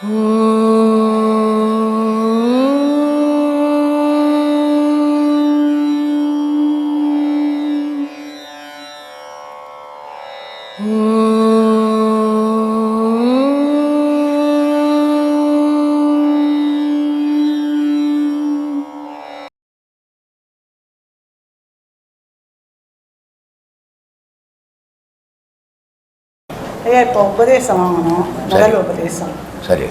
Oh. ஐயா இப்போ உபதேசம் வாங்கணும். முதல் உபதேசம். சரி.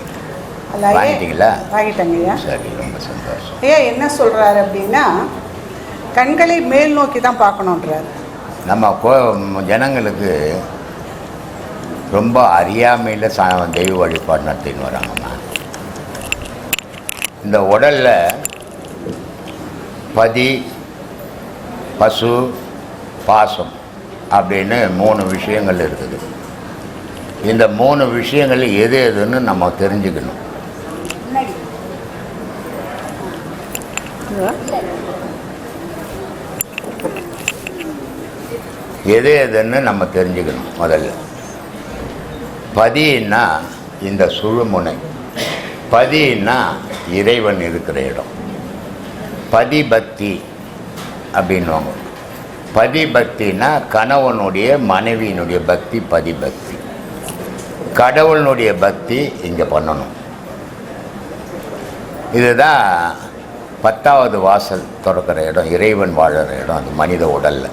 வாங்கிட்டீங்களா? வாங்கிட்டேங்க ஐயா. சரி ரொம்ப சந்தோஷம். ஐயா என்ன சொல்றாரு அப்படின்னா கண்களை மேல் நோக்கி தான் பார்க்கணுன்றாரு நம்ம கோ ஜனங்களுக்கு ரொம்ப அறியாமையில் சா தெய்வ வழிபாடு நடத்தின்னு வராங்கம்மா. இந்த உடலில் பதி பசு பாசம் அப்படின்னு மூணு விஷயங்கள் இருக்குது. இந்த மூணு விஷயங்கள் எது எதுன்னு நம்ம தெரிஞ்சுக்கணும். எது எதுன்னு நம்ம தெரிஞ்சுக்கணும் முதல்ல. பதினா இந்த சுழுமுனை. பதின்னா இறைவன் இருக்கிற இடம். பதிபக்தி அப்படின்வாங்க பதிபக்தினா கணவனுடைய மனைவியினுடைய பக்தி பதிபக்தி கடவுளினுடைய பக்தி இங்கே பண்ணணும். இதுதான் பத்தாவது வாசல் திறக்கிற இடம் இறைவன் வாழ்கிற இடம் அது மனித உடலில்.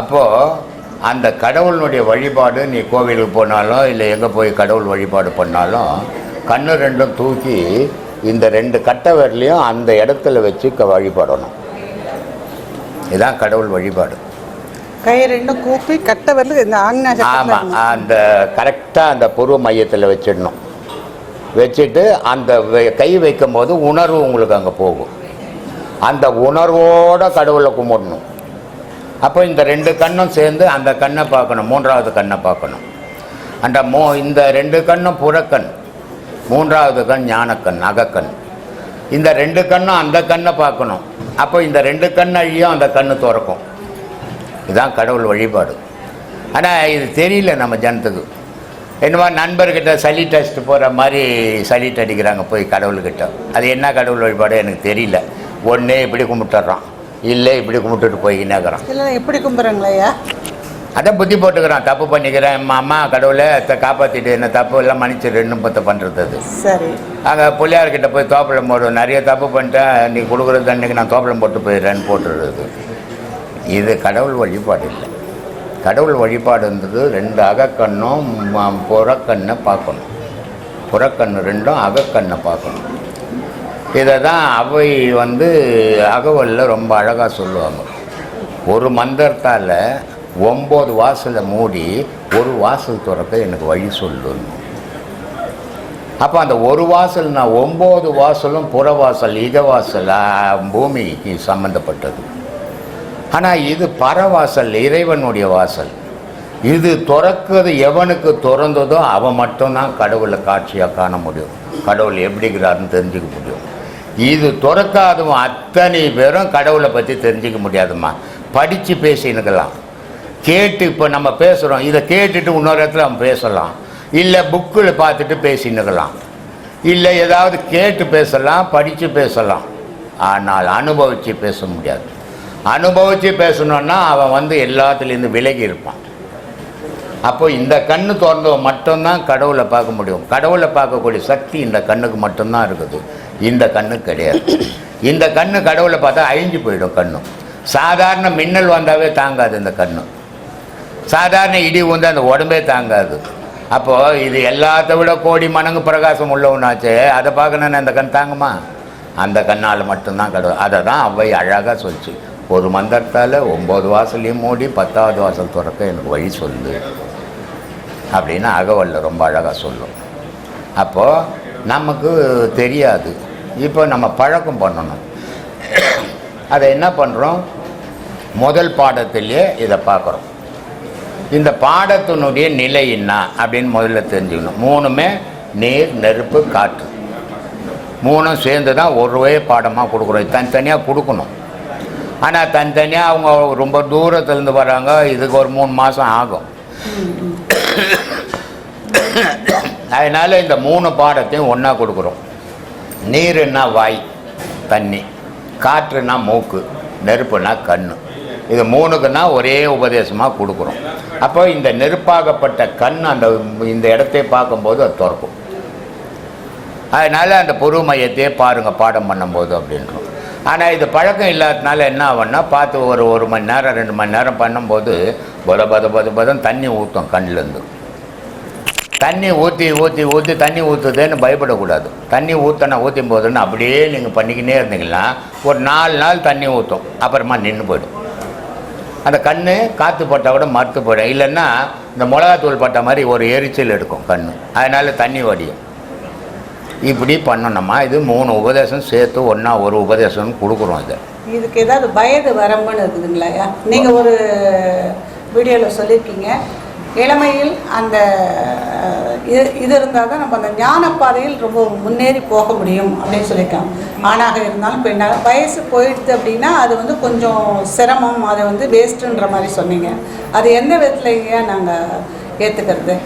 அப்போது அந்த கடவுளினுடைய வழிபாடு நீ கோவிலுக்கு போனாலும் இல்லை எங்கே போய் கடவுள் வழிபாடு பண்ணாலும் கண்ணு ரெண்டும் தூக்கி இந்த ரெண்டு கட்டை விரலையும் அந்த இடத்துல வச்சு க வழிபடணும். இதுதான் கடவுள் வழிபாடு. கை ரெண்டும் கூப்பி கட்ட வரல இந்த ஆங்னா ஆமாம் அந்த கரெக்டாக அந்த பூர்வ மையத்தில் வச்சிடணும். வச்சுட்டு அந்த கை வைக்கும் போது உணர்வு உங்களுக்கு அங்கே போகும். அந்த உணர்வோட கடவுளை கும்பிடணும். அப்போ இந்த ரெண்டு கண்ணும் சேர்ந்து அந்த கண்ணை பார்க்கணும் மூன்றாவது கண்ணை பார்க்கணும். அந்த மூ இந்த ரெண்டு கண்ணும் புறக்கண் மூன்றாவது கண் ஞானக்கண் அகக்கண். இந்த ரெண்டு கண்ணும் அந்த கண்ணை பார்க்கணும். அப்போ இந்த ரெண்டு கண் அழியும் அந்த கண்ணு திறக்கும். இதுதான் கடவுள் வழிபாடு. ஆனால் இது தெரியல நம்ம ஜனத்துக்கு. என்னமோ நண்பர்கிட்ட சளி டெஸ்ட் போகிற மாதிரி சளிட்டு அடிக்கிறாங்க போய் கடவுள்கிட்ட. அது என்ன கடவுள் வழிபாடு எனக்கு தெரியல. ஒன்றே இப்படி கும்பிட்டுறான். இல்லை இப்படி கும்பிட்டுட்டு போய்கினாக்குறான் இல்லை எப்படி கும்பிட்றாங்களா அதான் புத்தி போட்டுக்கிறான். தப்பு பண்ணிக்கிறேன். அம்மா கடவுளை காப்பாத்திட்டு என்ன தப்பு எல்லாம் மன்னிச்சிரு. இன்னும் பத்த பண்ணுறது அது. சரி. அங்கே பிள்ளையார்கிட்ட போய் தோப்பளம் போடுவோம் நிறைய தப்பு பண்ணிட்டேன். நீ கொடுக்குற தண்ணிக்கு நான் தோப்பளம் போட்டு போயிடுறேன்னு போட்டுடுறது. இது கடவுள் வழிபாடு இல்லை. கடவுள் வழிபாடுன்றது ரெண்டு அகக்கண்ணும் புறக்கண்ணை பார்க்கணும். புறக்கண்ணு ரெண்டும் அகக்கண்ணை பார்க்கணும். இதை தான் அவை வந்து அகவலில் ரொம்ப அழகாக சொல்லுவாங்க. ஒரு மந்திரத்தால் ஒம்பது வாசலை மூடி ஒரு வாசல் திறக்க எனக்கு வழி சொல்லணும் அப்போ அந்த ஒரு வாசல் நான் ஒம்பது வாசலும் புறவாசல் இகவாசல் வாசல் பூமிக்கு சம்மந்தப்பட்டது ஆனால் இது பரவாசல் இறைவனுடைய வாசல். இது திறக்கிறது எவனுக்கு திறந்ததோ அவன் மட்டும்தான் கடவுளை காட்சியாக காண முடியும். கடவுள் எப்படிங்கிறாருன்னு தெரிஞ்சுக்க முடியும். இது திறக்காதவன் அத்தனை பேரும் கடவுளை பற்றி தெரிஞ்சுக்க முடியாதும்மா. படித்து பேசினுக்கலாம். கேட்டு இப்போ நம்ம பேசுகிறோம் இதை கேட்டுட்டு இன்னொரு இடத்துல அவன் பேசலாம். இல்லை புக்கில் பார்த்துட்டு பேசினுக்கலாம். இல்லை ஏதாவது கேட்டு பேசலாம் படித்து பேசலாம். ஆனால் அனுபவித்து பேச முடியாது. அனுபவித்து பேசணுன்னா அவன் வந்து எல்லாத்துலேருந்து விலகி இருப்பான். அப்போ இந்த கண்ணு திறந்தவன் மட்டும்தான் கடவுளை பார்க்க முடியும். கடவுளை பார்க்கக்கூடிய சக்தி இந்த கண்ணுக்கு மட்டும்தான் இருக்குது. இந்த கண்ணு கிடையாது. இந்த கண்ணு கடவுளை பார்த்தா அழிஞ்சு போயிடும் கண்ணு. சாதாரண மின்னல் வந்தாவே தாங்காது இந்த கண்ணு. சாதாரண இடி வந்து அந்த உடம்பே தாங்காது. அப்போது இது எல்லாத்த விட கோடி மடங்கு பிரகாசம் உள்ளவனாச்சே அதை பார்க்கணுன்னு அந்த கண் தாங்குமா? அந்த கண்ணால் மட்டும்தான் கடவுள். அதை தான் அவை அழகாக சொல்லிச்சு. ஒரு மந்திரத்தால் ஒம்பது வாசலையும் மூடி பத்தாவது வாசல் திறக்க எனக்கு வழி சொல்லு. அப்படின்னு அகவல்ல ரொம்ப அழகாக சொல்லும். அப்போது நமக்கு தெரியாது. இப்போ நம்ம பழக்கம் பண்ணணும். அதை என்ன பண்ணுறோம் முதல் பாடத்திலேயே இதை பார்க்குறோம். இந்த பாடத்தினுடைய நிலை என்ன அப்படின்னு முதல்ல தெரிஞ்சுக்கணும். மூணுமே நீர் நெருப்பு காற்று. மூணும் சேர்ந்து தான் ஒருவே பாடமாக கொடுக்குறோம் தனித்தனியாக கொடுக்கணும். ஆனால் தனித்தனியாக அவங்க ரொம்ப தூரத்துலேருந்து வராங்க. இதுக்கு ஒரு மூணு மாதம் ஆகும். அதனால் இந்த மூணு பாடத்தையும் ஒன்றா கொடுக்குறோம். நீருன்னா வாய் தண்ணி. காற்றுனா மூக்கு நெருப்புனா கண் இது மூணுக்குன்னா ஒரே உபதேசமாக கொடுக்குறோம். அப்போ இந்த நெருப்பாகப்பட்ட கண் அந்த இந்த இடத்தை பார்க்கும்போது அது திறக்கும். அதனால் அந்த பொறுமையத்தையே பாருங்கள் பாடம் பண்ணும்போது அப்படின்றோம் ஆனால் இது பழக்கம் இல்லாததுனால என்ன ஆகும்னா பார்த்து ஒரு ஒரு மணி நேரம் ரெண்டு மணி நேரம் பண்ணும்போது பத பத பத பதம் தண்ணி ஊற்றும் கண்ணிலேருந்து. தண்ணி ஊற்றி ஊற்றி ஊற்றி தண்ணி ஊற்றுதேன்னு பயப்படக்கூடாது. தண்ணி ஊற்றினா ஊற்றும் போதுன்னு அப்படியே நீங்கள் பண்ணிக்கினே இருந்தீங்கன்னா ஒரு நாலு நாள் தண்ணி ஊற்றும் அப்புறமா நின்று போயிடும். அந்த கண் காற்று பட்டால் கூட மறுத்து போயிடும். இல்லைன்னா இந்த மிளகாத்தூள் பட்ட மாதிரி ஒரு எரிச்சல் எடுக்கும் கண் அதனால் தண்ணி வடியும். இப்படி பண்ணணுமா? இது மூணு உபதேசம் சேர்த்து ஒன்றா ஒரு உபதேசம் கொடுக்குறோம் இதை. இதுக்கு ஏதாவது வயது வரம்புன்னு இருக்குதுங்களா நீங்கள் ஒரு வீடியோவில் சொல்லியிருக்கீங்க. இளமையில் அந்த இது இது இருந்தால் தான் நம்ம அந்த ஞானப்பாதையில் ரொம்ப முன்னேறி போக முடியும் அப்படின்னு சொல்லியிருக்காங்க. ஆணாக இருந்தாலும் பெண்ணாக. வயசு போயிடுது அப்படின்னா அது வந்து கொஞ்சம் சிரமம் அதை வந்து வேஸ்ட்டுன்ற மாதிரி சொன்னீங்க. அது எந்த விதத்துலங்க நாங்கள் ஏற்றுக்கிறது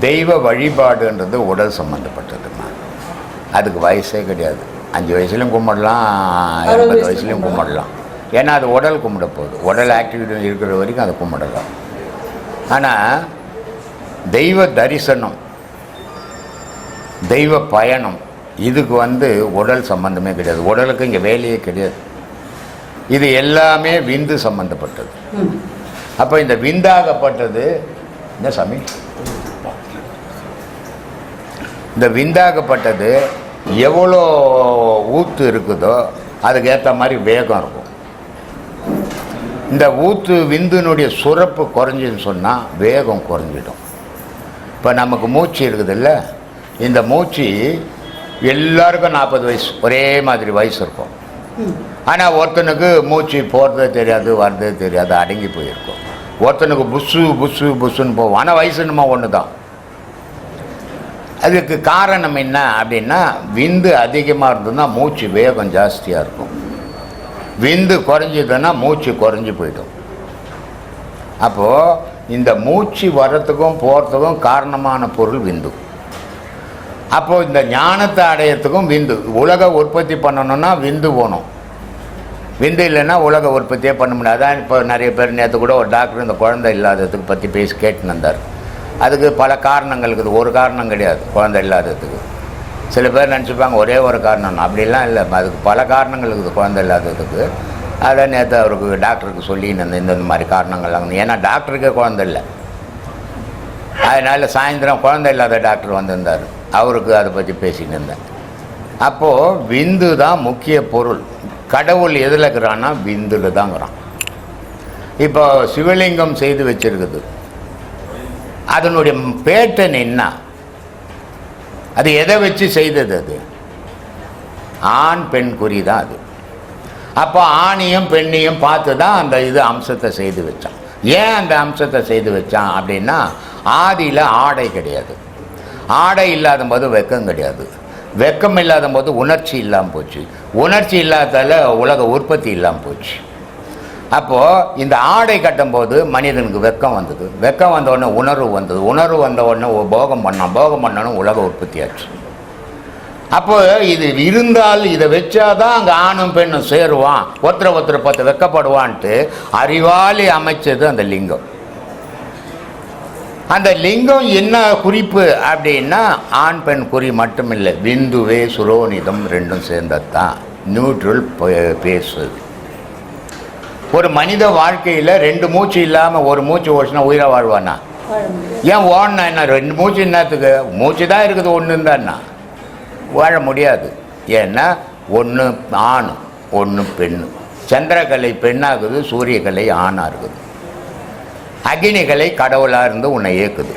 தெய்வ வழிபாடுன்றது உடல் சம்மந்தப்பட்டதுமா அதுக்கு வயசே கிடையாது. அஞ்சு வயசுலையும் கும்பிடலாம் எண்பது வயசுல வயசுலையும் கும்பிடலாம். ஏன்னா அது உடல் கும்பிட போகுது. உடல் ஆக்டிவிட்டி இருக்கிற வரைக்கும் அதை கும்பிடலாம். ஆனால் தெய்வ தரிசனம் தெய்வ பயணம் இதுக்கு வந்து உடல் சம்பந்தமே கிடையாது. உடலுக்கு இங்கே வேலையே கிடையாது. இது எல்லாமே விந்து சம்பந்தப்பட்டது. ம். அப்போ இந்த விந்தாகப்பட்டது என்ன சாமி? இந்த விந்தாகப்பட்டது எவ்வளோ ஊத்து இருக்குதோ அதுக்கு ஏற்ற மாதிரி வேகம் இருக்கும். இந்த ஊத்து விந்துனுடைய சுரப்பு குறைஞ்சின்னு சொன்னால் வேகம் குறைஞ்சிடும். இப்போ நமக்கு மூச்சு இருக்குதுல்ல? இந்த மூச்சு எல்லாருக்கும் நாற்பது வயசு ஒரே மாதிரி வயசு இருக்கும். ஆனால் ஒருத்தனுக்கு மூச்சு போகிறதே தெரியாது வர்றதே தெரியாது அடங்கி போயிருக்கும். ஒருத்தனுக்கு புஷு புஸ்ஸு புஸ்ஸுன்னு போவோம் ஆனால் வயசு ஒன்று தான் அதுக்கு காரணம் என்ன அப்படின்னா விந்து அதிகமாக இருந்ததுன்னா மூச்சு வேகம் ஜாஸ்தியாக இருக்கும். விந்து குறைஞ்சதுன்னா மூச்சு குறைஞ்சி போயிடும். அப்போது இந்த மூச்சு வர்றதுக்கும் போகிறதுக்கும் காரணமான பொருள் விந்து. அப்போது இந்த ஞானத்தை அடையிறதுக்கும் விந்து. உலக உற்பத்தி பண்ணணும்னா விந்து போகணும் விந்து இல்லைன்னா உலக உற்பத்தியே பண்ண முடியாது. அதான் இப்போ நிறைய பேர் நேற்று கூட ஒரு டாக்டர் இந்த குழந்தை இல்லாததுக்கு பற்றி பேசி கேட்டுன்னு இருந்தார் அதுக்கு பல காரணங்கள் இருக்குது. ஒரு காரணம் கிடையாது. குழந்தை இல்லாததுக்கு. சில பேர் நினச்சிப்பாங்க ஒரே ஒரு காரணம். அப்படிலாம் இல்லை. அதுக்கு பல காரணங்கள் இருக்குது குழந்தை இல்லாததுக்கு. அதை நேற்று அவருக்கு டாக்டருக்கு சொல்லின்னு இந்த இந்த மாதிரி காரணங்கள்லாம் ஏன்னா டாக்டருக்கே குழந்தை இல்லை. அதனால் சாயந்தரம் குழந்தை இல்லாத டாக்டர் வந்திருந்தார். அவருக்கு அதை பற்றி பேசின்னு இருந்தேன். அப்போது விந்து தான் முக்கிய பொருள். கடவுள் எதில் இருக்கிறான்னா விந்துல தாங்கிறான். இப்போ சிவலிங்கம் செய்து வச்சிருக்குது. அதனுடைய பேட்டன் என்ன? அது எதை வச்சு செய்தது அது? ஆண் பெண் குறி தான் அது. அப்போ ஆணையும் பெண்ணையும் பார்த்து தான் அந்த இது அம்சத்தை செய்து வச்சான். ஏன் அந்த அம்சத்தை செய்து வச்சான் அப்படின்னா ஆதியில் ஆடை கிடையாது. ஆடை இல்லாத போது வெக்கம் கிடையாது. வெக்கம் இல்லாத போது உணர்ச்சி இல்லாமல் போச்சு. உணர்ச்சி இல்லாதால உலக உற்பத்தி இல்லாமல் போச்சு. அப்போது இந்த ஆடை கட்டும்போது மனிதனுக்கு வெக்கம் வந்தது. வெக்கம் வந்தவுடனே உணர்வு வந்தது. உணர்வு வந்தவுடனே போகம் பண்ணான் போகம் பண்ணணும் உலக உற்பத்தி ஆச்சு. அப்போ இது இருந்தால் இதை வச்சாதான் அங்கே ஆணும் பெண்ணும் சேருவான். ஒருத்தரை ஒருத்தர் பார்த்து வெக்கப்படுவான்ட்டு அறிவாளி அமைச்சது அந்த லிங்கம். அந்த லிங்கம் என்ன குறிப்பு அப்படின்னா ஆண் பெண் குறி மட்டும் இல்லை விந்துவே சுரோனிதம் ரெண்டும் சேர்ந்தது தான் நியூட்ரல் பேசுவது ஒரு மனித வாழ்க்கையில் ரெண்டு மூச்சு இல்லாமல் ஒரு மூச்சு ஓடிச்சுனா உயிராக வாழ்வானா? ஏன் ஓடனா என்ன? ரெண்டு மூச்சு என்னத்துக்கு? மூச்சு தான் இருக்குது ஒன்று தான்னா வாழ முடியாது. ஏன்னா ஒன்று ஆண் ஒன்று பெண்ணு சந்திரகலை பெண்ணாகுது சூரியகலை ஆணாக இருக்குது அக்னிகலை கடவுளாக இருந்து உன்னை இயக்குது.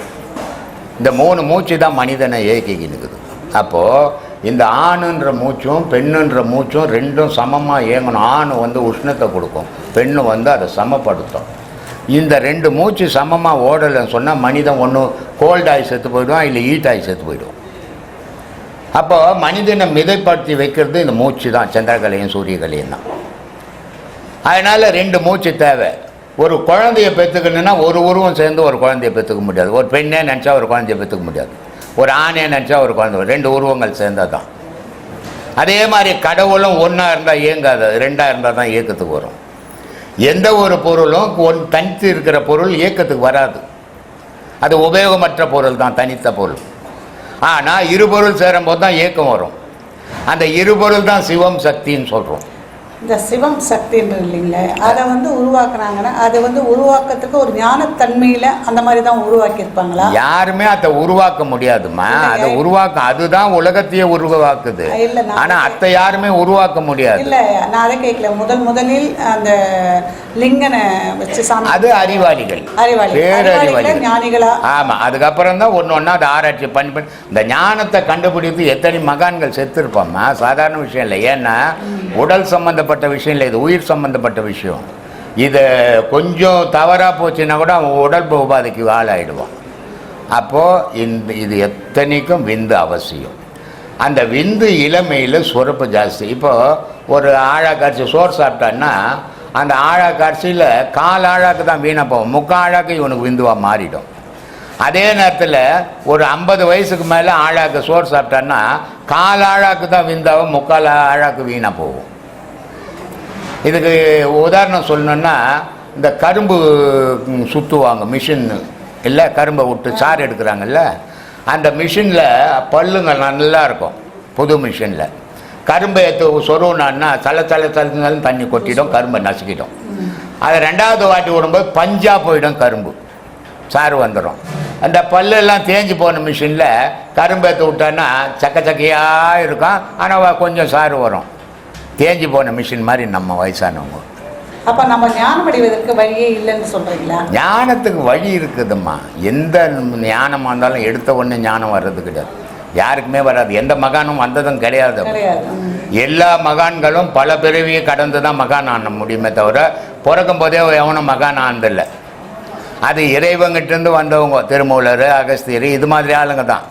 இந்த மூணு மூச்சு தான் மனிதனை இயக்கிக்கினுக்குது அப்போது இந்த ஆணுன்ற மூச்சும் பெண்ணுன்ற மூச்சும் ரெண்டும் சமமாக இயங்கணும். ஆண் வந்து உஷ்ணத்தை கொடுக்கும். பெண்ணு வந்து அதை சமப்படுத்தும். இந்த ரெண்டு மூச்சு சமமாக ஓடலைன்னு சொன்னால் மனிதன் ஒன்று கோல்டாகி செத்து போயிடுவான் இல்லை ஹீட்டாகி செத்து போயிடுவான். அப்போ மனிதனை மிதைப்படுத்தி வைக்கிறது இந்த மூச்சு தான் சந்திரகலையும் சூரியகலையும் தான். அதனால் ரெண்டு மூச்சு தேவை. ஒரு குழந்தைய பெற்றுக்கணுன்னா ஒரு உருவம் சேர்ந்து ஒரு குழந்தைய பெற்றுக்க முடியாது. ஒரு பெண்ணே நினச்சா ஒரு குழந்தைய பெற்றுக்க முடியாது. ஒரு ஆணை நினச்சா ஒரு குழந்தை ரெண்டு உருவங்கள் சேர்ந்தால் தான் அதே மாதிரி கடவுளும் ஒன்றா இருந்தால் இயங்காது. ரெண்டாக இருந்தால் தான் இயக்கத்துக்கு வரும். எந்த ஒரு பொருளும் ஒன் தனித்து இருக்கிற பொருள் இயக்கத்துக்கு வராது. அது உபயோகமற்ற பொருள் தான் தனித்த பொருள். ஆனால் இருபொருள் சேரும்போது தான் இயக்கம் வரும். அந்த இருபொருள் தான் சிவம் சக்தின்னு சொல்கிறோம் இந்த சிவம் சக்தின்ற இல்லைங்களே அதை வந்து உருவாக்குனாங்கன்னா அதை வந்து உருவாக்கத்துக்கு ஒரு ஞானத்தன்மையில அந்த மாதிரி தான் உருவாக்கியிருப்பாங்களா? யாருமே அதை உருவாக்க முடியாதும்மா. அதை உருவாக்க அதுதான் உலகத்தையே உருவாக்குது. இல்ல, நான் ஆனா அதை யாருமே உருவாக்க முடியாது. இல்ல நான் அதை கேட்கல. முதல் முதலில் அந்த லிங்கனை வச்சு சாமி அது அறிவாளிகள். அறிவாளி அறிவாளிகள. பேரறிவாளிகள். ஞானிகளா? ஆமா அதுக்கப்புறம் தான் ஒன்று ஒன்றா அதை ஆராய்ச்சி பண்ணி பண்ணி இந்த ஞானத்தை கண்டுபிடித்து எத்தனை மகான்கள் செத்துருப்போம்மா? சாதாரண விஷயம் இல்லை. ஏன்னா உடல் சம்பந்தப்பட்ட விஷயம் இல்லை இது உயிர் சம்பந்தப்பட்ட விஷயம். இது கொஞ்சம் தவறாக போச்சுன்னா கூட அவன் உடல் உபாதைக்கு ஆளாயிடுவான். அப்போது இந்த இது எத்தனைக்கும் விந்து அவசியம். அந்த விந்து இளமையில் சுரப்பு ஜாஸ்தி. இப்போது ஒரு ஆழாக்காட்சி சோறு சாப்பிட்டான்னா அந்த ஆழாக்காட்சியில் கால் ஆழாக்கு தான் வீணாக போகும். முக்கால் ஆழாக்கு இவனுக்கு விந்துவாக மாறிடும். அதே நேரத்தில் ஒரு ஐம்பது வயசுக்கு மேலே ஆழாக்கு சோறு சாப்பிட்டான்னா கால் ஆழாக்கு தான் விந்தாவும் முக்கால் ஆழாக்கு வீணாக போகும். இதுக்கு உதாரணம் சொல்லணுன்னா இந்த கரும்பு சுற்றுவாங்க மிஷின் இல்லை கரும்பை விட்டு சாறு எடுக்கிறாங்கல்ல அந்த மிஷினில் பல்லுங்க நல்லா இருக்கும் புது மிஷினில் கரும்பை எடுத்து சொருவினான்னா சல சல சலன்னு தண்ணி கொட்டிடும் கரும்பை நசுக்கிடும். அதை ரெண்டாவது வாட்டி விடும்போது பஞ்சாக போயிடும் கரும்பு. சாறு வந்துடும் அந்த பல்லெல்லாம் தேஞ்சு போன மிஷினில் கரும்பு எடுத்து விட்டோன்னா சக்க சக்கையாக இருக்கும். ஆனால் கொஞ்சம் சாறு வரும். தேஞ்சு போன மிஷின் மாதிரி நம்ம வயசானவங்க. அப்ப நம்ம ஞானம் அடைவதற்கு வழியே இல்லைன்னு சொல்றீங்களா? ஞானத்துக்கு வழி இருக்குதும்மா. எந்த ஞானமாக இருந்தாலும் எடுத்த உடனே ஞானம் வர்றது கிடையாது. யாருக்குமே வராது. எந்த மகானும் வந்ததும் கிடையாது. எல்லா மகான்களும் பல பிறவியை கடந்து தான் மகான் ஆன முடியுமே தவிர பிறக்கும் போதே எவனும் மகான் ஆனதில்லை. அது இறைவங்கிட்டேருந்து வந்தவங்க திருமூலர் அகஸ்தியர் இது மாதிரி ஆளுங்க தான்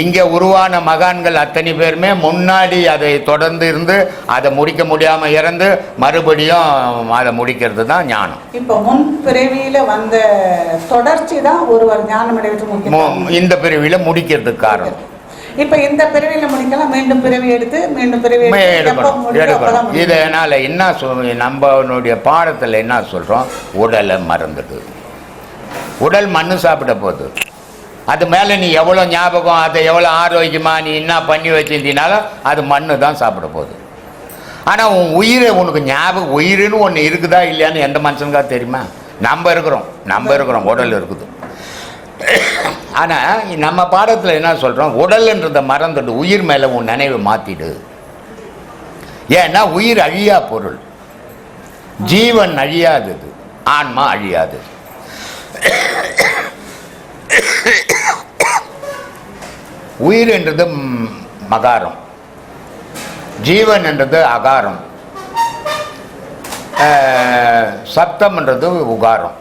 இங்கே உருவான மகான்கள் அத்தனை பேருமே முன்னாடி அதை தொடர்ந்து இருந்து அதை முடிக்க முடியாமல் இறந்து மறுபடியும் அதை முடிக்கிறது தான் ஞானம். இப்ப முன் பிறவியில வந்த தொடர்ச்சி தான் ஒருவர் ஞானம் இந்த பிரிவில் முடிக்கிறதுக்கு காரணம். இப்ப இந்த பிறவியில முடிக்கலாம் மீண்டும் பிறவி எடுத்து மீண்டும் பிறவி எடுக்கணும் எடுக்கணும். இதனால் என்ன சொல் நம்மளுடைய பாடத்தில் என்ன சொல்கிறோம் உடலை மறந்துடு. உடல் மண்ணு சாப்பிட போகுது. அது மேலே நீ எவ்வளோ ஞாபகம் அதை எவ்வளோ ஆரோக்கியமாக நீ என்ன பண்ணி வச்சிருந்தீனாலும் அது மண்ணு தான் சாப்பிட போகுது. ஆனால் உன் உயிரை உனக்கு ஞாபகம் உயிருன்னு ஒன்று இருக்குதா இல்லையான்னு எந்த மனுஷனுக்கா தெரியுமா? நம்ம இருக்கிறோம் நம்ம இருக்கிறோம் உடல் இருக்குது. ஆனால் நம்ம பாடத்தில் என்ன சொல்கிறோம் உடல்ன்றதை மறந்துட்டு உயிர் மேலே உன் நினைவை மாற்றிடு ஏன்னா உயிர் அழியா பொருள். ஜீவன் அழியாதது ஆன்மா அழியாதது உயிர் என்றது மகாரம். ஜீவன் என்றது அகாரம். சப்தம்ன்றது உகாரம்.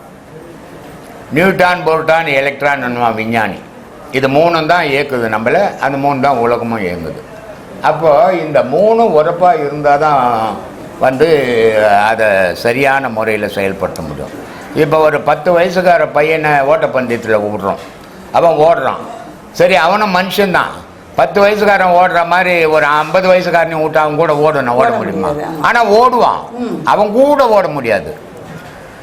நியூட்டான் போர்டான் எலக்ட்ரான் விஞ்ஞானி. இது மூணும் தான் இயக்குது நம்மளை அந்த மூணு தான் உலகமும் இயங்குது. அப்போது இந்த மூணும் உரப்பாக இருந்தால் தான் வந்து அதை சரியான முறையில் செயல்படுத்த முடியும். இப்போ ஒரு பத்து வயசுக்கார பையனை ஓட்டப்பந்தயத்தில் விடுறோம். அவன் ஓடுறான். சரி அவனும் மனுஷன்தான். பத்து வயசுக்காரன் ஓடுற மாதிரி ஒரு ஐம்பது வயசுக்காரனையும் விட்டு அவன் கூட ஓடணும் ஓட ஓட முடியுமா. ஆனால் ஓடுவான். அவன் கூட ஓட முடியாது.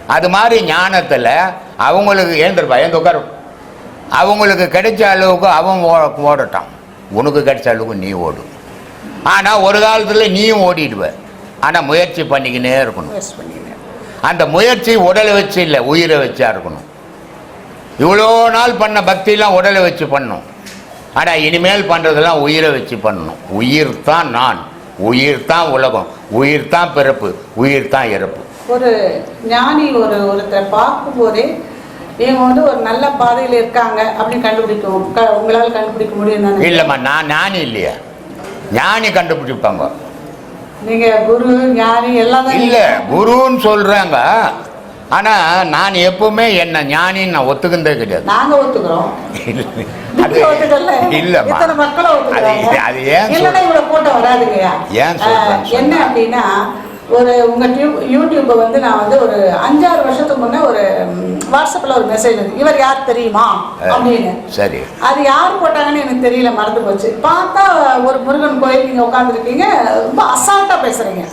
அது மாதிரி ஞானத்தில் அவங்களுக்கு ஏந்திருப்பா ஏந்து உட்காரு. அவங்களுக்கு கிடைச்ச அளவுக்கு அவன் ஓ- ஓடட்டான். உனக்கு கிடைச்ச அளவுக்கு நீ ஓடு. ஆனால் ஒரு காலத்தில் நீயும் ஓடிடுவ. ஆனால் முயற்சி பண்ணிக்கினே இருக்கணும். அந்த முயற்சி உடலை வச்சு இல்லை உயிரை வச்சா இருக்கணும். இவ்வளோ நாள் பண்ண பக்தியெல்லாம் உடலை வச்சு பண்ணணும் ஆனால் இனிமேல் பண்ணுறதெல்லாம் உயிரை வச்சு பண்ணணும். உயிர் தான் நான். உயிர் தான் உலகம். உயிர் தான் பிறப்பு. உயிர் தான் இறப்பு. ஒரு ஞானி ஒரு ஒருத்தரை பார்க்கும்போதே இவங்க வந்து ஒரு நல்ல பாதையில் இருக்காங்க அப்படின்னு கண்டுபிடிக்கும். உங்களால கண்டுபிடிக்க முடியும் இல்லைம்மா நான் ஞானி இல்லையா? ஞானி கண்டுபிடிப்பாங்க. நீங்க குரு ஞானி எல்லாம் இல்லை குருன்னு சொல்கிறாங்க ஆனால் நான் எப்பவுமே என்ன ஞானின்னு நான் ஒத்துக்கின்றே கிடையாது. நாங்க ஒத்துக்கிறோம். அது இல்லைம்மா ஏன் ஏன் சொல்றேன் என்ன அப்படின்னா ஒரு உங்கள் டியூப் யூடியூப்பை வந்து நான் வந்து ஒரு அஞ்சாறு வருஷத்துக்கு முன்னே ஒரு வாட்ஸ்அப்பில் ஒரு மெசேஜ் வந்து இவர் யார் தெரியுமா? அப்படின்னு. சரி. அது யார் போட்டாங்கன்னு எனக்கு தெரியல மறந்து போச்சு. பார்த்தா ஒரு முருகன் கோயில் நீங்கள் உட்காந்துருக்கீங்க ரொம்ப அசால்ட்டாக பேசுகிறீங்க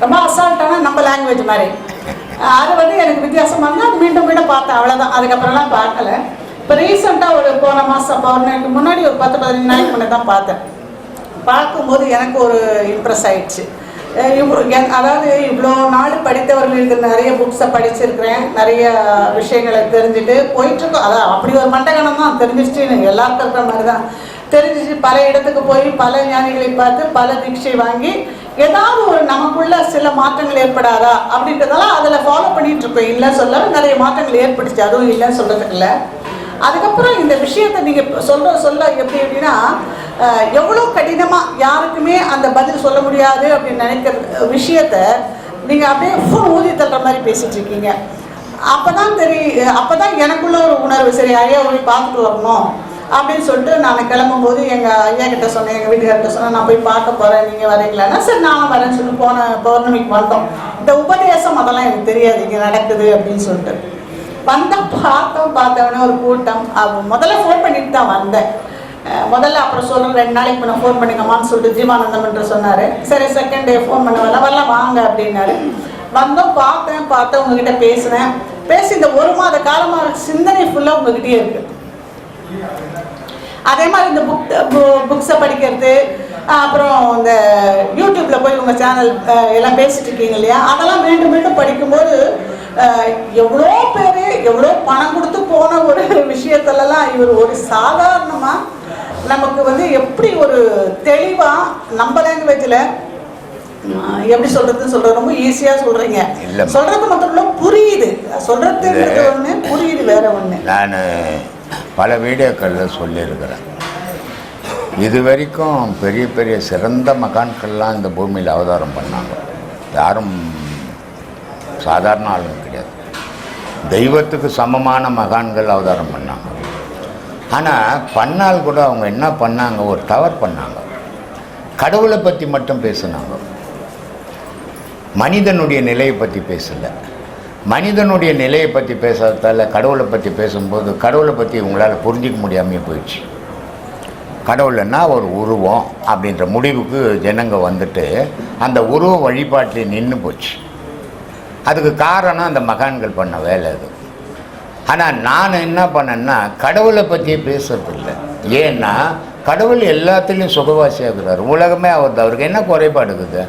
ரொம்ப அசால்ட்டான நம்ம லாங்குவேஜ் மாதிரி. அது வந்து எனக்கு வித்தியாசமாக இருந்தால் அது மீண்டும் மீண்டும் பார்த்தேன் அவ்வளோதான் அதுக்கப்புறம்லாம் பார்க்கல. இப்போ ரீசெண்டாக ஒரு போன மாதம் பௌர்ணமிக்கு முன்னாடி ஒரு பத்து பதினஞ்சு நாளைக்கு முன்னே தான் பார்த்தேன். பார்க்கும்போது எனக்கு ஒரு இம்ப்ரெஸ் ஆயிடுச்சு. அதாவது இவ்வளோ நாள் படித்தவர்களுக்கு நிறைய புக்ஸை படிச்சிருக்கிறேன். நிறைய விஷயங்களை தெரிஞ்சுட்டு போயிட்டுருக்கோம். அதான் அப்படி ஒரு மண்டகணம் தான் தெரிஞ்சிச்சு எனக்கு எல்லாருக்கும் இருக்கிற மாதிரி தான் தெரிஞ்சிச்சு. பல இடத்துக்கு போய் பல ஞானிகளை பார்த்து பல தீட்சை வாங்கி ஏதாவது ஒரு நமக்குள்ள சில மாற்றங்கள் ஏற்படாதா அப்படின்றதெல்லாம் அதில் ஃபாலோ பண்ணிட்டு இருக்கோம் இல்லை சொல்ல நிறைய மாற்றங்கள் ஏற்பட்டுச்சு. அதுவும் இல்லைன்னு சொல்கிறதுக்கு இல்லை. அதுக்கப்புறம் இந்த விஷயத்தை நீங்கள் சொல்ற சொல்ல எப்படி அப்படின்னா எவ்வளோ கடினமாக யாருக்குமே அந்த பதில் சொல்ல முடியாது அப்படின்னு நினைக்கிற விஷயத்த நீங்கள் அப்படியே ஃபோன் ஊதி தள்ளுற மாதிரி பேசிகிட்டு இருக்கீங்க. அப்போ தான் தெரி அப்போ தான் எனக்குள்ள ஒரு உணர்வு சரி ஐயா போய் பார்த்துட்டு வரணும் அப்படின்னு சொல்லிட்டு நான் கிளம்பும்போது எங்கள் ஐயா கிட்ட சொன்னேன் எங்கள் வீட்டுக்கார்ட்ட சொன்னேன் நான் போய் பார்க்க போகிறேன் நீங்கள் வரீங்களான்னா. சரி நானும் வரேன்னு சொல்லி போன பௌர்ணமிக்கு வந்தோம். இந்த உபதேசம் அதெல்லாம் எனக்கு தெரியாது இங்கே நடக்குது அப்படின்னு சொல்லிட்டு. வந்தால் பார்த்தோம் பார்த்தவொடனே ஒரு கூட்டம். முதல்ல ஃபோன் பண்ணிட்டு தான் வந்தேன். முதல்ல அப்புறம் சொல்கிறேன் ரெண்டு நாளைக்கு நான் ஃபோன் பண்ணுங்கம்மான்னு சொல்லிட்டு ஜீவானந்தம் என்று சொன்னார். சரி செகண்ட் டே ஃபோன் பண்ண வரல வரல வாங்க அப்படின்னாரு. வந்தோம் பார்த்தேன் பார்த்தேன் உங்ககிட்ட பேசினேன். பேசி இந்த ஒரு மாத காலமாக சிந்தனை ஃபுல்லாக உங்ககிட்டயே இருக்கு. அதே மாதிரி இந்த புக் புக்ஸை படிக்கிறது அப்புறம் இந்த யூடியூப்பில் போய் உங்கள் சேனல் எல்லாம் பேசிட்டு இருக்கீங்க இல்லையா? அதெல்லாம் மீண்டும் மீண்டும் படிக்கும்போது எவ்வளோ பேர் எவ்வளோ பணம் கொடுத்து போன ஒரு விஷயத்துலலாம் இவர் ஒரு சாதாரணமாக நமக்கு வந்து எப்படி ஒரு தெளிவாக நம்ம லாங்குவேஜில் எப்படி சொல்றதுன்னு சொல்ற ரொம்ப ஈஸியா சொல்றீங்க. சொல்றது மட்டும் இல்ல புரியுது. சொல்றதுன்றது இது- ஒண்ணு புரியுது வேற ஒண்ணு. நான் பல வீடியோக்களில் சொல்லியிருக்கிறேன். இது வரைக்கும் பெரிய பெரிய சிறந்த மகான்கள்லாம் இந்த பூமியில் அவதாரம் பண்ணாங்க. யாரும் சாதாரண ஆளுங்க கிடையாது. தெய்வத்துக்கு சமமான மகான்கள் அவதாரம் பண்ணாங்க. ஆனால் பண்ணால் கூட அவங்க என்ன பண்ணாங்க? ஒரு தவறு பண்ணாங்க. கடவுளை பற்றி மட்டும் பேசுனாங்க. மனிதனுடைய நிலையை பற்றி பேசலை. மனிதனுடைய நிலையை பற்றி பேசாததால் கடவுளை பற்றி பேசும்போது கடவுளை பற்றி உங்களால் புரிஞ்சிக்க முடியாமையே போயிடுச்சு. கடவுள்னா ஒரு உருவம் அப்படின்ற முடிவுக்கு ஜனங்க வந்துட்டு அந்த உருவ வழிபாட்டில் நின்று போச்சு. அதுக்கு காரணம் அந்த மகான்கள் பண்ண வேலை அது. ஆனால் நான் என்ன பண்ணேன்னா கடவுளை பற்றியே பேசுறது இல்லை ஏன்னா கடவுள் எல்லாத்துலேயும் சுகவாசியாகிறார். உலகமே அவர் அவருக்கு என்ன குறைபாடு இருக்குது?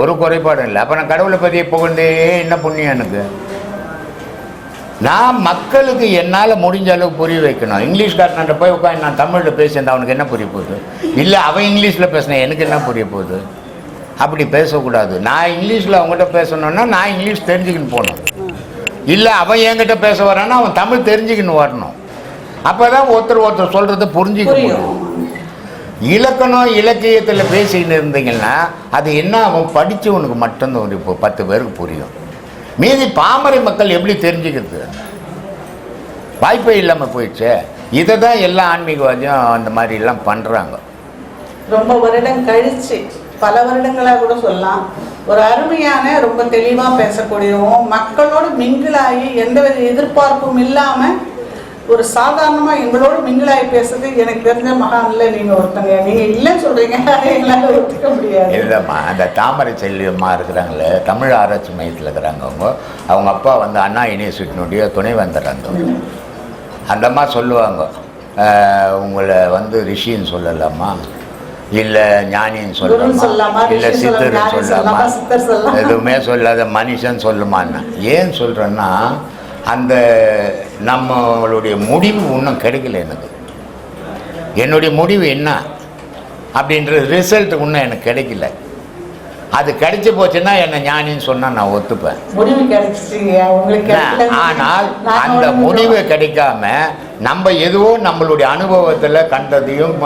ஒரு குறைபாடும் இல்லை. அப்போ நான் கடவுளை பற்றி புகழ்ந்தே என்ன புண்ணியம் எனக்கு? நான் மக்களுக்கு என்னால் முடிஞ்ச அளவுக்கு புரிய வைக்கணும். இங்கிலீஷ்காரன்ட்ட போய் உட்காந்து நான் தமிழில் பேசியிருந்தேன் அவனுக்கு என்ன புரிய போகுது? இல்லை அவன் இங்கிலீஷில் பேசினேன் எனக்கு என்ன புரிய போகுது? அப்படி பேசக்கூடாது. நான் இங்கிலீஷில் அவங்ககிட்ட பேசணுன்னா நான் இங்கிலீஷ் தெரிஞ்சுக்கின்னு போகணும். இல்லை அவன் என்கிட்ட பேச வரான்னா அவன் தமிழ் தெரிஞ்சுக்கின்னு வரணும். அப்போ தான் ஒருத்தர் ஒருத்தர் சொல்கிறத புரிஞ்சுக்க முடியும். இலக்கணம் இலக்கியத்தில் பேசிக்கின்னு இருந்தீங்கன்னா அது என்ன அவன் படித்தவனுக்கு மட்டும்தான் ஒரு இப்போ பத்து பேருக்கு புரியும். மீதி பாமரை மக்கள் எப்படி தெரிஞ்சுக்கிறது? வாய்ப்பே இல்லாமல் போயிடுச்சே. இதை தான் எல்லா ஆன்மீகவாதியும் அந்த மாதிரி எல்லாம் பண்ணுறாங்க ரொம்ப வருடம் கழிச்சு. பல வருடங்களாக கூட சொல்லலாம். ஒரு அருமையான ரொம்ப தெளிவாக பேசக்கூடியவும் மக்களோடு மிங்கிளாகி எந்தவித எதிர்பார்ப்பும் இல்லாமல் ஒரு சாதாரணமாக எங்களோட மிங்கிளாகி பேசுறது எனக்கு தெரிஞ்ச மகான்ல நீங்கள் ஒருத்தங்க. நீங்கள் இல்லைன்னு சொல்கிறீங்க எங்களால் ஒத்துக்க முடியாது. இல்லைம்மா அந்த தாமரை செல்வியம்மா இருக்கிறாங்களே தமிழ் ஆராய்ச்சி மையத்தில் இருக்கிறாங்க அவங்க. அவங்க அப்பா வந்து அண்ணா யூனிவர்சிட்டினுடைய துணைவேந்தர் அந்த அந்த அம்மா சொல்லுவாங்க உங்களை வந்து ரிஷின்னு சொல்லலாமா? இல்லை ஞானின்னு சொல்லலாமா, இல்லை சித்தர்னு சொல்லலாமா? எதுவுமே சொல்லாத மனுஷன் சொல்லுமான்னு. ஏன் சொல்கிறேன்னா அந்த நம்மளுடைய முடிவு இன்னும் கிடைக்கல எனக்கு. என்னுடைய முடிவு என்ன? அப்படின்ற ரிசல்ட் இன்னும் எனக்கு கிடைக்கல. அது கிடைச்சி போச்சுன்னா என்னை ஞானின்னு சொன்னால் நான் ஒத்துப்பேன். ஆனால் அந்த முடிவு கிடைக்காம நம்ம எதுவோ நம்மளுடைய அனுபவத்தில் கண்டதையும்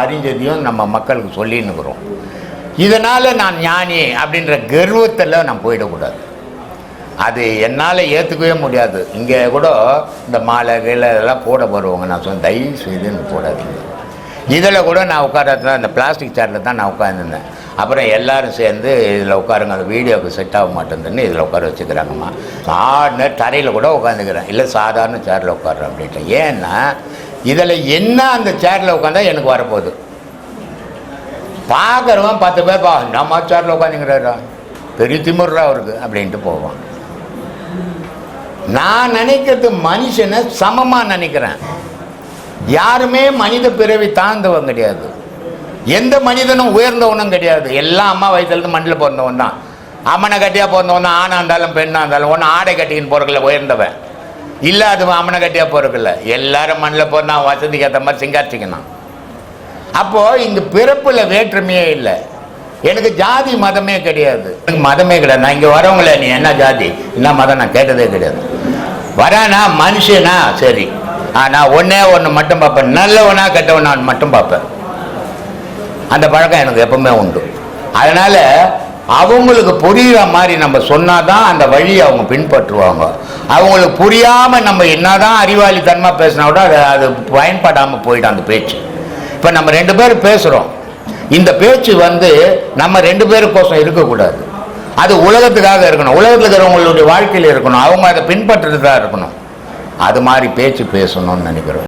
அறிஞ்சதையும் நம்ம மக்களுக்கு சொல்லின்னுக்குறோம். இதனால் நான் ஞானி அப்படின்ற கர்வத்தில் நான் போயிடக்கூடாது. அது என்னால் ஏற்றுக்கவே முடியாது. இங்கே கூட இந்த மாலை கீழே இதெல்லாம் போட வருவாங்க நான் சொன்னேன் தயவு செய்து எனக்கு போடாதீங்க. இதில் கூட நான் உட்காரத்துல அந்த பிளாஸ்டிக் சேரில் தான் நான் உட்காந்துருந்தேன் அப்புறம் எல்லாரும் சேர்ந்து இதில் உட்காருங்க அந்த வீடியோவுக்கு செட் ஆக மாட்டேங்குதுன்னு இதில் உட்கார வச்சுக்கிறாங்கம்மா. சாதாரண தரையில் கூட உட்காந்துக்கிறேன். இல்லை சாதாரண சேரில் உட்காடுறேன் அப்படின்ட்டு ஏன்னா இதில் என்ன அந்த சேரில் உட்காந்தா எனக்கு வரப்போகுது? பார்க்குறவன் பத்து பேர் பா நம்ம சேரில் உட்காந்துங்கிறாரா பெரிய திமுறா அவருக்கு அப்படின்ட்டு போவான். நான் நினைக்கிறது மனுஷனை சமமாக நினைக்கிறேன். யாருமே மனித பிறவி தாழ்ந்தவன் கிடையாது. எந்த மனிதனும் உயர்ந்தவனும் கிடையாது. எல்லாம் அம்மா வயசுலேருந்து மண்ணில் பிறந்தவன் தான். அம்மனை கட்டியாக பிறந்தவன் தான். ஆணாக இருந்தாலும் பெண்ணாக இருந்தாலும் ஒன்றும் ஆடை கட்டிக்கின்னு போகிறக்கில்ல உயர்ந்தவன். இல்லாதவன் அம்மனை கட்டியாக போகிறக்கில்ல எல்லாரும் மண்ணில் பிறந்தா வசதிக்கு ஏற்ற மாதிரி சிங்காரிச்சிக்கணும் அப்போது இங்கே பிறப்பில் வேற்றுமையே இல்லை. எனக்கு ஜாதி மதமே கிடையாது. எனக்கு மதமே கிடையாது. நான் இங்கே வரவங்கள நீ என்ன ஜாதி? என்ன மதம்? நான் கேட்டதே கிடையாது. வரானா மனுஷனா? சரி. ஆனால் ஒன்றே ஒன்று மட்டும் பார்ப்பேன். நல்லவனா கெட்டவனான்னு மட்டும் பார்ப்பேன். அந்த பழக்கம் எனக்கு எப்பவுமே உண்டு. அதனால் அவங்களுக்கு புரியுற மாதிரி நம்ம சொன்னாதான் அந்த வழியை அவங்க பின்பற்றுவாங்க. அவங்களுக்கு புரியாமல் நம்ம என்னதான் அறிவாளித்தனமாக பேசினா கூட அது அது பயன்படாமல் போயிடும் அந்த பேச்சு. இப்போ நம்ம ரெண்டு பேரும் பேசுகிறோம் இந்த பேச்சு வந்து நம்ம ரெண்டு பேருக்கோசம் இருக்கக்கூடாது. அது உலகத்துக்காக இருக்கணும். உலகத்தில் இருக்கிறவங்களுடைய வாழ்க்கையில் இருக்கணும். அவங்க அதை பின்பற்றுறதா இருக்கணும். அது மாதிரி பேச்சு பேசணும்னு நினைக்கிறோம்.